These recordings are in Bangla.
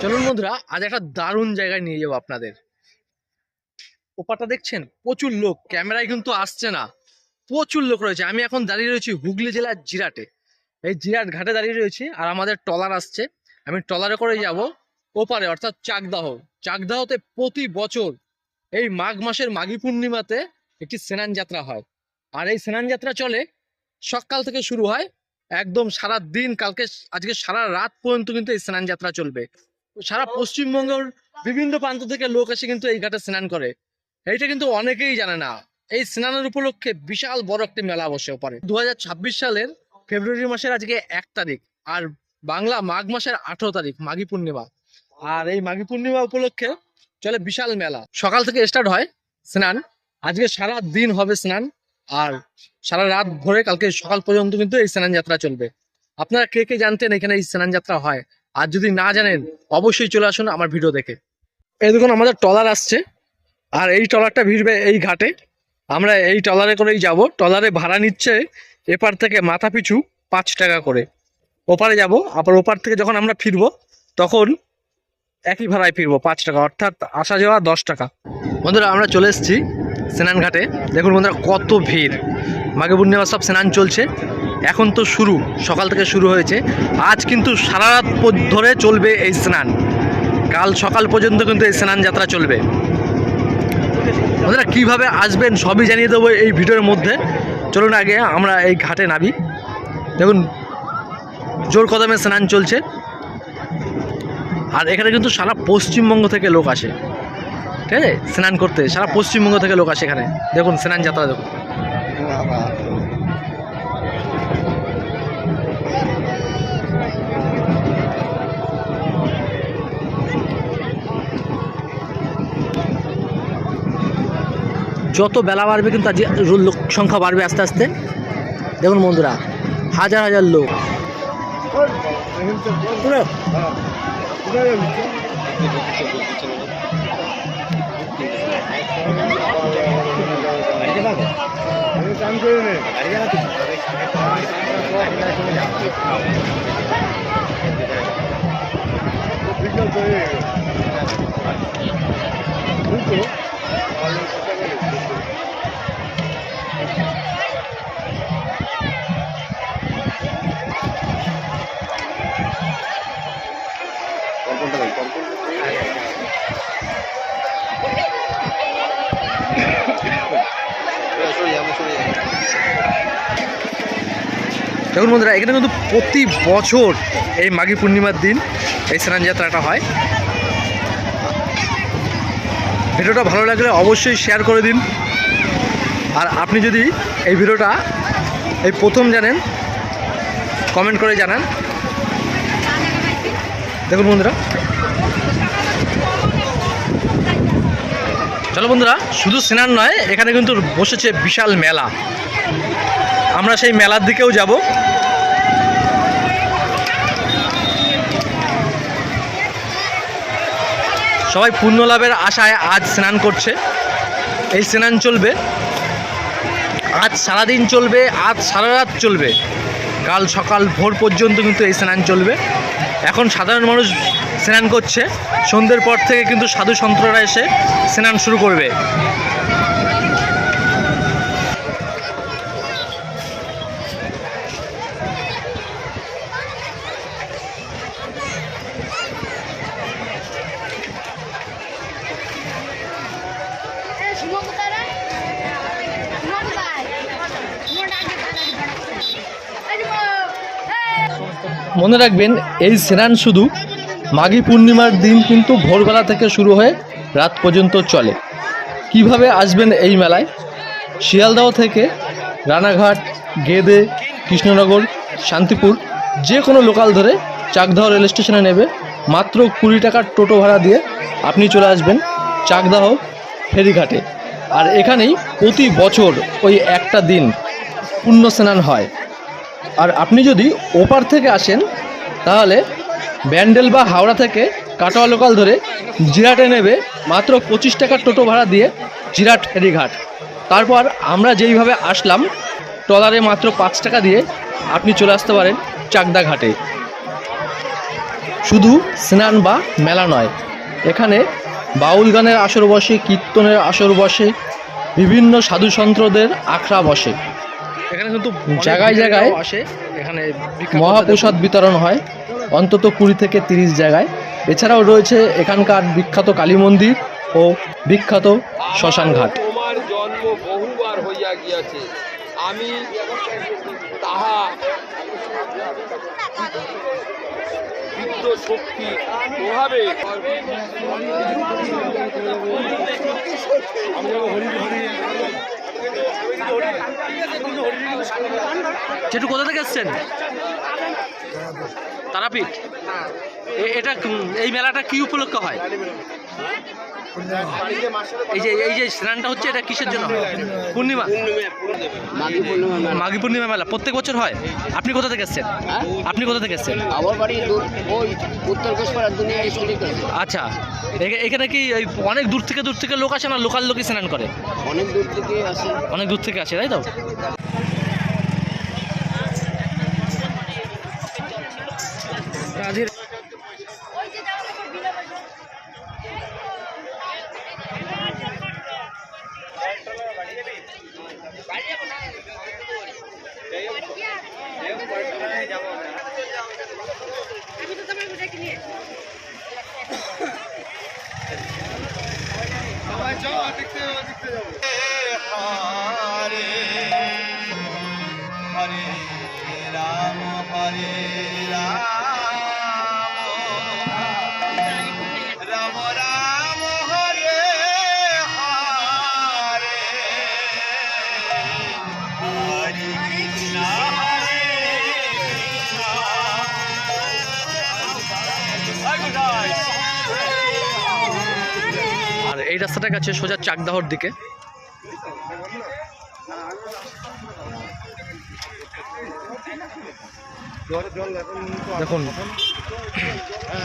চলুন বন্ধুরা, আজ একটা দারুণ জায়গায় নিয়ে যাব আপনাদের। ওপারটা দেখছেন? প্রচুর লোক, ক্যামেরায় কিন্তু আসছে না। প্রচুর লোক রয়েছে। আমি এখন দাঁড়িয়ে রয়েছি হুগলি জেলার জিরাটে। এই জিরাট ঘাটে দাঁড়িয়ে রয়েছি আর আমাদের ট্রলার আসছে। আমি ট্রলারে করে যাব ওপারে, অর্থাৎ চাকদাহ। চাকদাহতে প্রতি বছর এই মাঘ মাসের মাঘী পূর্ণিমাতে একটি স্নান যাত্রা হয়। আর এই স্নান যাত্রা চলে সকাল থেকে শুরু হয়। একদম সারা দিন কালকে, আজকে সারা রাত পর্যন্ত কিন্তু এই স্নান যাত্রা চলবে। সারা পশ্চিমবঙ্গের বিভিন্ন প্রান্ত থেকে লোক এসে কিন্তু এই ঘাটে স্নান করে। এইটা কিন্তু অনেকেই জানে না। এই স্নানের উপলক্ষে বিশাল বড় একটি মেলা বসে পারে দু হাজার ছাব্বিশ সালের ফেব্রুয়ারি মাসের আজকে এক তারিখ আর বাংলা মাঘ মাসের আঠারো তারিখ, মাঘী পূর্ণিমা। আর এই মাঘী পূর্ণিমা উপলক্ষে চলে বিশাল মেলা। সকাল থেকে স্টার্ট হয় স্নান। আজকে সারা দিন হবে স্নান। আর সারা রাত ভরে কালকে সকাল পর্যন্ত কিন্তু এই স্নান যাত্রা চলবে। আপনারা কে কে জানতেন এখানে এই স্নান যাত্রা হয়? আর যদি না জানেন, অবশ্যই চলে আসুন আমার ভিডিও দেখে। এই দেখুন, আমাদের ট্রলার আসছে। আর এই ট্রলারটা ভিড়বে এই ঘাটে। আমরা এই ট্রলারে করেই যাব। ট্রলারে ভাড়া নিচ্ছে এপার থেকে মাথা পিছু পাঁচ টাকা করে। ওপারে যাব, আবার ওপার থেকে যখন আমরা ফিরবো, তখন একই ভাড়ায় ফিরবো পাঁচ টাকা। অর্থাৎ আসা যাওয়া দশ টাকা। বন্ধুরা, আমরা চলে এসেছি। স্নান ঘাটে দেখুন বন্ধুরা, কত ভিড়। মাঘে পূর্ণিমা সব স্নান চলছে। এখন তো শুরু, সকাল থেকে শুরু হয়েছে। আজ কিন্তু সারা রাত ধরে চলবে এই স্নান। কাল সকাল পর্যন্ত কিন্তু এই স্নান যাত্রা চলবে। বন্ধুরা, কীভাবে আসবেন সবই জানিয়ে দেবো এই ভিডিওর মধ্যে। চলুন আগে আমরা এই ঘাটে নামি। দেখুন, জোর কদমে স্নান চলছে। আর এখানে কিন্তু সারা পশ্চিমবঙ্গ থেকে লোক আসে। ঠিক আছে স্নান করতে। সারা পশ্চিমবঙ্গ থেকে লোক আসে এখানে। দেখুন স্নান যাত্রা দেখুন। যত বেলা বাড়বে কিন্তু আজ লোক সংখ্যা বাড়বে আস্তে আস্তে। দেখুন বন্ধুরা হাজার হাজার লোক। পুরো काम करू नये ठीक आहे দেখুন বন্ধুরা, এখানে কিন্তু প্রতি বছর এই মাঘী পূর্ণিমার দিন এই স্নান যাত্রাটা হয়। ভিডিওটা ভালো লাগলে অবশ্যই শেয়ার করে দিন। আর আপনি যদি এই ভিডিওটা এই প্রথম জানেন কমেন্ট করে জানান। দেখুন বন্ধুরা। চলো বন্ধুরা, শুধু স্নান নয়, এখানে কিন্তু বসেছে বিশাল মেলা। আমরা সেই মেলার দিকেও যাব। সবাই পুণ্য লাভের আশায় আজ স্নান করছে। এই স্নান চলবে। আজ সারাদিন চলবে, আজ সারা রাত চলবে। কাল সকাল ভোর পর্যন্ত কিন্তু এই স্নান চলবে। এখন সাধারণ মানুষ স্নান করছে। সন্ধ্যের পর থেকে কিন্তু সাধু সন্তরা এসে স্নান শুরু করবে। মনে রাখবেন, এই স্নান শুধু মাঘী পূর্ণিমার দিন কিন্তু ভোরবেলা থেকে শুরু হয়ে রাত পর্যন্ত চলে। কীভাবে আসবেন এই মেলায়? শিয়ালদহ থেকে রানাঘাট, গেদে, কৃষ্ণনগর, শান্তিপুর যে কোনো লোকাল ধরে চাকদাহ রেল স্টেশনে নেবে। মাত্র কুড়ি টাকার টোটো ভাড়া দিয়ে আপনি চলে আসবেন চাকদাহ ফেরিঘাটে। আর এখানেই প্রতি বছর ওই একটা দিন পুণ্য স্নান হয়। আর আপনি যদি ওপার থেকে আসেন, তাহলে ব্যান্ডেল বা হাওড়া থেকে কাটোয়া লোকাল ধরে জিরাটে নেবে মাত্র পঁচিশ টাকার টোটো ভাড়া দিয়ে জিরাট ফেরিঘাট। তারপর আমরা যেইভাবে আসলাম, ট্রলারে মাত্র পাঁচ টাকা দিয়ে আপনি চলে আসতে পারেন চাকদা ঘাটে শুধু স্নান বা মেলা নয়, এখানে বাউল গানের আসর বসে, কীর্তনের আসর বসে, বিভিন্ন সাধু সন্ত্রদের আখড়া বসে। এখানে কিন্তু জায়গায় জায়গায় আসে। এখানে মহাপ্রসাদ বিতরণ হয় অন্তত কুড়ি থেকে তিরিশ জায়গায়। এছাড়াও রয়েছে এখানকার বিখ্যাত কালী মন্দির ও বিখ্যাত শ্মশান ঘাট। তোমার জন্ম বহুবার হইয়া গিয়াছে। আমি তাহা বিদ্য শক্তি প্রভাবে যেটু কোথা থেকে এসছেন? তারাপীঠ? এটা এই মেলাটা কি উপলক্ষ হয়? এই যে এই যে স্নানটা হচ্ছে এটা কিসের জন্য পূর্ণিমা? মাঘী পূর্ণিমা মেলা। প্রত্যেক বছর হয়? আপনি কোথা থেকে এসছেন? আপনি কোথা থেকে এসছেন? আমার বাড়ি ওই উত্তর দুনিয়া আচ্ছা। এখানে কি অনেক দূর থেকে দূর থেকে লোক আসে না? লোকাল লোকই স্নান করে? অনেক দূর থেকে আসে। অনেক দূর থেকে আসে তাই তো? এই রাস্তাটা গেছে সোজা চাকদাহর দিকে। দেখুন,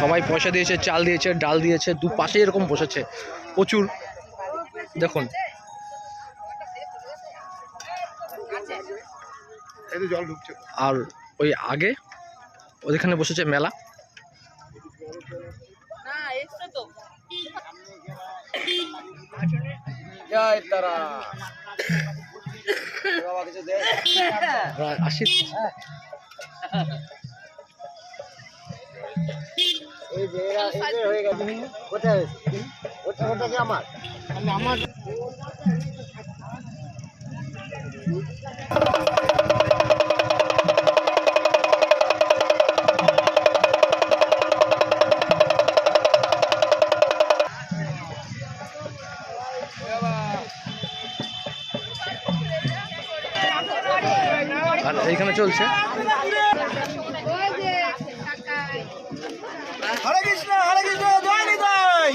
সবাই পয়সা দিয়েছে, চাল দিয়েছে, ডাল দিয়েছে, দু পাশে এরকম বসেছে, প্রচুর। দেখুন। আর ওই আগে, ওইখানে বসেছে মেলা। তারা। যে হয়ে গেছে কোথায় ওটা ওটা কি আমার আর এইখানে চলছে। ওই যে কাকাই হরে কৃষ্ণ হরে কৃষ্ণ জয় নিতাই।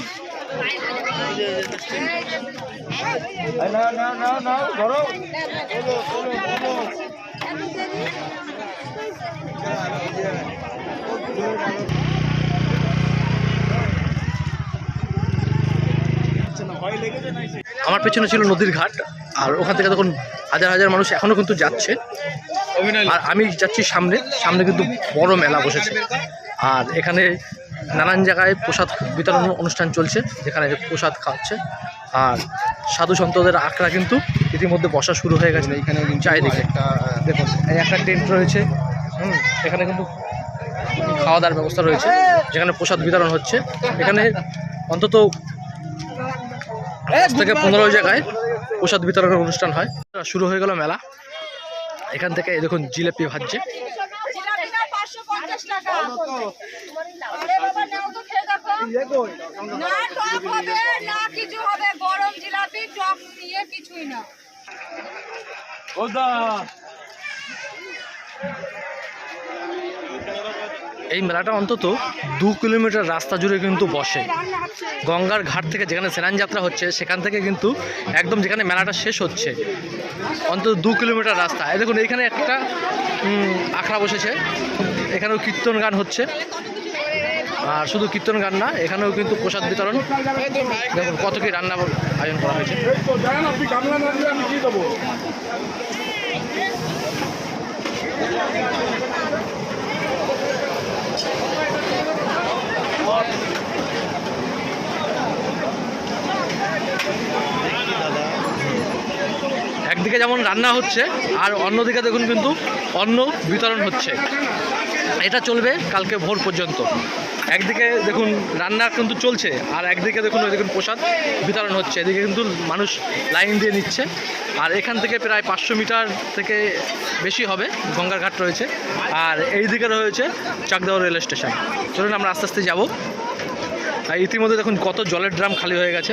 না না না না ধরো আমার পেছনে ছিল নদীর ঘাট আর ওখান থেকে তখন হাজার হাজার মানুষ এখনও কিন্তু যাচ্ছে। আর আমি যাচ্ছি সামনে সামনে কিন্তু বড় মেলা বসেছে। আর এখানে নানান জায়গায় প্রসাদ বিতরণ অনুষ্ঠান চলছে যেখানে প্রসাদ খাওয়াচ্ছে। আর সাধু সন্তদের আখড়া কিন্তু ইতিমধ্যে বসা শুরু হয়ে গেছে। এখানে চারিদিকে। দেখুন এই একটা টেন্ট রয়েছে। হুম এখানে কিন্তু খাওয়া দাওয়ার ব্যবস্থা রয়েছে যেখানে প্রসাদ বিতরণ হচ্ছে। এখানে অন্তত দশ থেকে পনেরো জায়গায় প্রসাদ বিতরণের অনুষ্ঠান হয়। শুরু হয়ে গেল মেলা। এখান থেকে দেখুন জিলেপি ভাজছে। কিছুই এই মেলাটা অন্তত দু কিলোমিটার রাস্তা জুড়ে কিন্তু বসে। গঙ্গার ঘাট থেকে যেখানে স্নান যাত্রা হচ্ছে, সেখান থেকে কিন্তু একদম যেখানে মেলাটা শেষ হচ্ছে, অন্তত দু কিলোমিটার রাস্তা। এই দেখুন এখানে একটা আখড়া বসেছে। এখানেও কীর্তন গান হচ্ছে। আর শুধু কীর্তন গান না, এখানেও কিন্তু প্রসাদ বিতরণ। দেখুন, কত কি রান্না আয়োজন করা হয়েছে। একদিকে যেমন রান্না হচ্ছে, আর অন্যদিকে দেখুন কিন্তু অন্ন বিতরণ হচ্ছে। এটা চলবে কালকে ভোর পর্যন্ত। একদিকে দেখুন রান্না কিন্তু চলছে, আর একদিকে দেখুন ওই দেখুন প্রসাদ বিতরণ হচ্ছে। এদিকে কিন্তু মানুষ লাইন দিয়ে নিচ্ছে, আর এখান থেকে প্রায় পাঁচশো মিটার থেকে বেশি হবে, গঙ্গার ঘাট রয়েছে। আর এই দিকে রয়েছে চাকদাহ রেল স্টেশন। চলুন আমরা আস্তে আস্তে যাব। আর ইতিমধ্যে দেখুন কত জলের ড্রাম খালি হয়ে গেছে।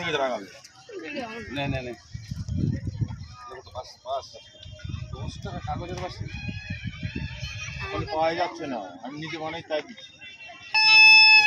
দিলে রাখাবে এখন পাওয়া যাচ্ছে না। আমি নিজে বানাই তাই দিচ্ছি।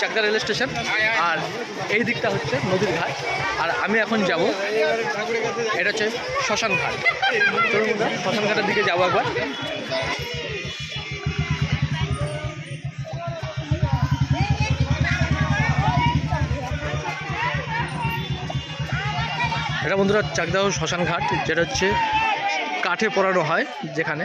Chakdah rail station. আর এই দিকটা হচ্ছে নদীর ঘাট। আর আমি এখন যাব, এটা হচ্ছে শ্মশান ঘাট। শ্মশান ঘাটের দিকে যাব একবার। এটা বন্ধুরা চাকদাহ শ্মশান ঘাট, যেটা হচ্ছে কাঠে পোড়ানো হয় যেখানে।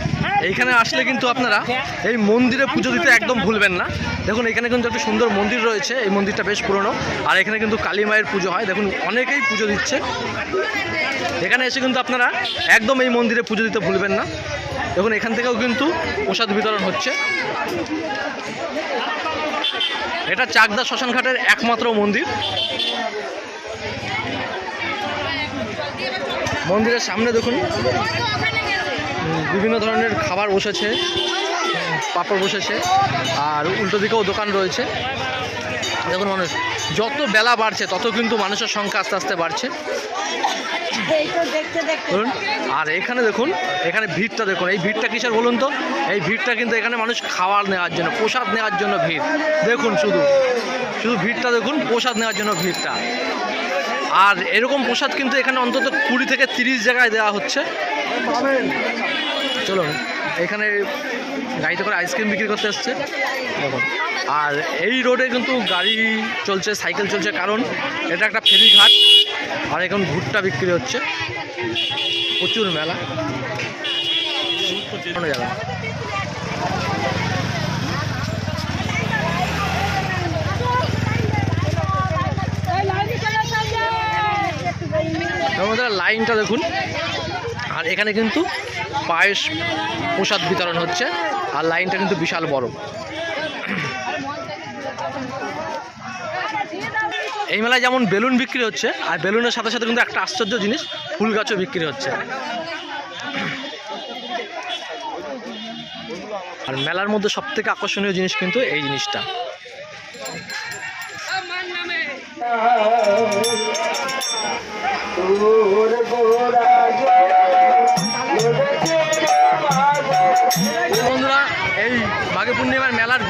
এইখানে আসলে কিন্তু আপনারা এই মন্দিরে পুজো দিতে একদম ভুলবেন না। দেখুন এখানে কিন্তু একটা সুন্দর মন্দির রয়েছে, এই মন্দিরটা বেশ পুরনো। আর এখানে কিন্তু কালী মায়ের পুজো হয়। দেখুন, অনেকেই পুজো দিচ্ছে। এখানে এসে কিন্তু আপনারা একদম এই মন্দিরে পুজো দিতে ভুলবেন না। দেখুন, এখান থেকেও কিন্তু প্রসাদ বিতরণ হচ্ছে। এটা চাকদা শ্মশানঘাটের একমাত্র মন্দির। মন্দিরের সামনে দেখুন। বিভিন্ন ধরনের খাবার বসেছে, পাপড় বসেছে, আর উল্টো দিকেও দোকান রয়েছে। দেখুন মানুষ, যত বেলা বাড়ছে, তত কিন্তু মানুষের সংখ্যা আস্তে আস্তে বাড়ছে। ধরুন, আর এখানে দেখুন, এখানে ভিড়টা দেখুন, এই ভিড়টা কিসের বলুন তো? এই ভিড়টা কিন্তু এখানে মানুষ খাবার নেওয়ার জন্য, প্রসাদ নেওয়ার জন্য ভিড়। দেখুন শুধু শুধু ভিড়টা দেখুন, প্রসাদ নেওয়ার জন্য ভিড়টা। আর এরকম প্রসাদ কিন্তু এখানে অন্তত কুড়ি থেকে তিরিশ জায়গায় দেওয়া হচ্ছে। চলুন এখানে গাড়িতে করে আইসক্রিম বিক্রি করতে এসছে। দেখুন আর এই রোডে কিন্তু গাড়ি চলছে, সাইকেল চলছে, কারণ এটা একটা ফেরি ঘাট আর এখন ভুট্টা বিক্রি হচ্ছে। প্রচুর মেলা। লাইনটা দেখুন। আর এখানে কিন্তু পায়েস প্রসাদ বিতরণ হচ্ছে। আর লাইনটা কিন্তু বিশাল বড়। এই মেলায় যেমন বেলুন বিক্রি হচ্ছে, আর বেলুনের সাথে সাথে কিন্তু একটা আশ্চর্য জিনিস ফুল গাছও বিক্রি হচ্ছে। আর মেলার মধ্যে সব থেকে আকর্ষণীয় জিনিস কিন্তু এই জিনিসটা। আমার নামে।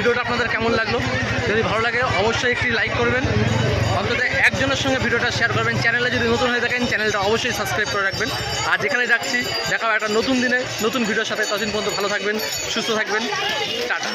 ভিডিওটা আপনাদের কেমন লাগল? যদি ভালো লাগে, অবশ্যই একটি লাইক করবেন। অন্তত একজনের সঙ্গে ভিডিওটা শেয়ার করবেন। চ্যানেলে যদি নতুন হয়ে থাকেন চ্যানেলটা অবশ্যই সাবস্ক্রাইব করে রাখবেন। আর যেখানে যাচ্ছি দেখাবো একটা নতুন দিনে, নতুন ভিডিওর সাথে। ততদিন পর্যন্ত ভালো থাকবেন, সুস্থ থাকবেন। টাটা।